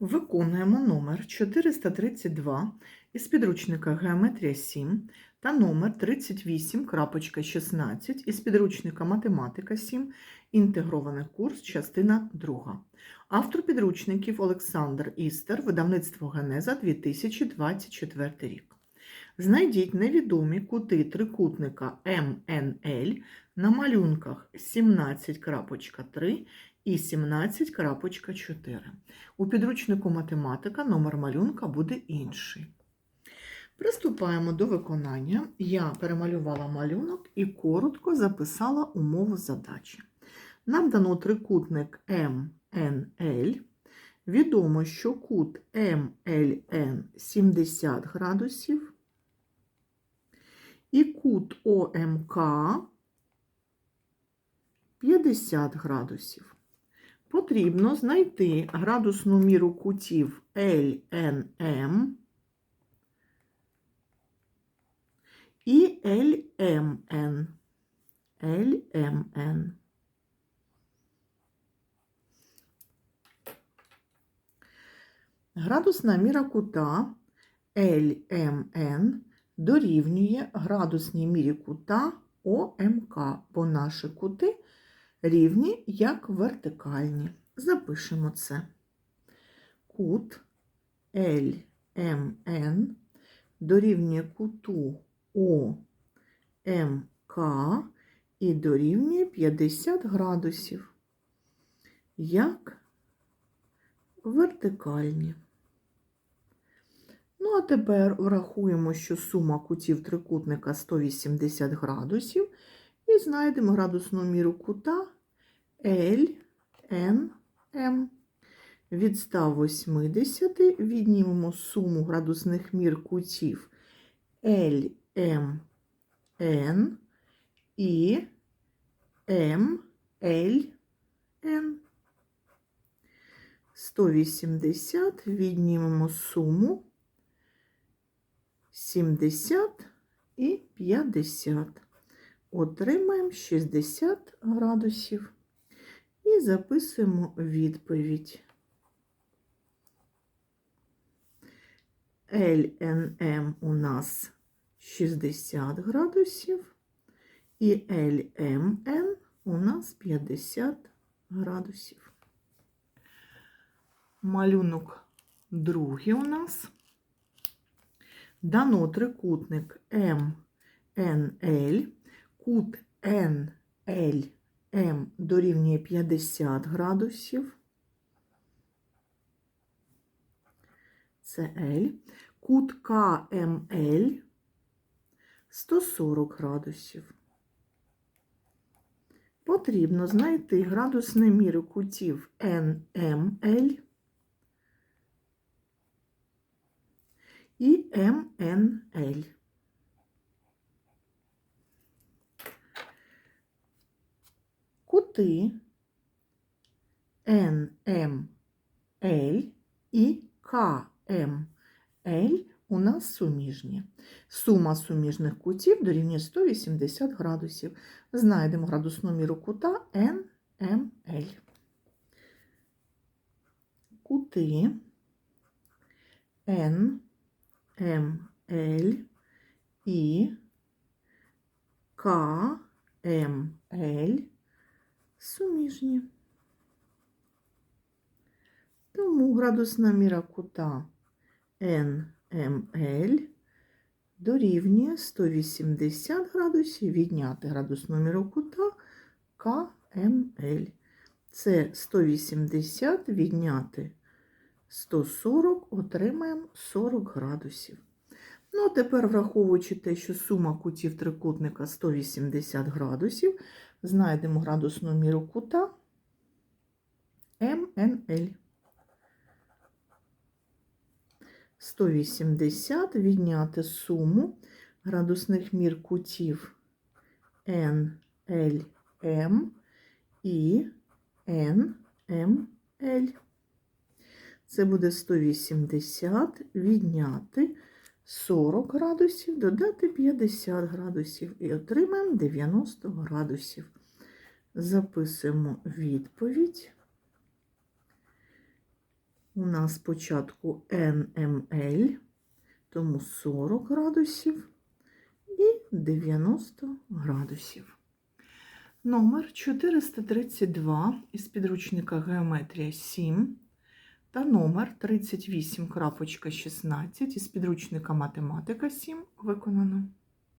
Виконуємо номер 432 із підручника Геометрія 7 та номер 38.16 із підручника Математика 7, інтегрований курс, частина 2. Автор підручників Олександр Істер, видавництво Генеза 2024 рік. Знайдіть невідомі кути трикутника МНЛ на малюнках 17.3 і 17.4. У підручнику математика номер малюнка буде інший. Приступаємо до виконання. Я перемалювала малюнок і коротко записала умову задачі. Нам дано трикутник МНЛ. Відомо, що кут МЛН 70 градусів і кут ОМК 50 градусів. Потрібно знайти градусну міру кутів LNM і LMN. LMN. Градусна міра кута LMN дорівнює градусній мірі кута ОМК, бо наші кути рівні як вертикальні. Запишемо це. Кут LMN дорівнює куту ОМК і дорівнює 50 градусів. Як вертикальні. Ну, а тепер врахуємо, що сума кутів трикутника 180 градусів, і знайдемо градусну міру кута L, N, M. Від 180 віднімемо суму градусних мір кутів L, M, N і M, L, N. 180 віднімемо суму 70 і 50. Отримаємо 60 градусів і записуємо відповідь. LNM у нас 60 градусів і LMN у нас 50 градусів. Малюнок другий у нас. Дано трикутник МНЛ, кут NLM дорівнює 50 градусів. Це L. Кут КМЛ 140 градусів. Потрібно знайти градусні міри кутів NML і МНЛ. Кути НМЛ і КМЛ у нас суміжні. Сума суміжних кутів дорівнює 180 градусів. Знайдемо градусну міру кута НМЛ. Кути МЛ і КМЛ суміжні. Тому градусна міра кута НМЛ дорівнює 180 градусів відняти градусну міру кута КМЛ. Це 180 відняти 140 отримаємо 40 градусів. Ну, тепер, враховуючи те, що сума кутів трикутника 180 градусів, знайдемо градусну міру кута МНЛ. 180 відняти суму градусних мір кутів NLM і NML. Це буде 180 відняти 40 градусів, додати 50 градусів і отримаємо 90 градусів. Записуємо відповідь У нас спочатку NML, тому 40 градусів і 90 градусів. Номер 432 із підручника Геометрія 7 та номер 38.16 із підручника Математика 7 виконано.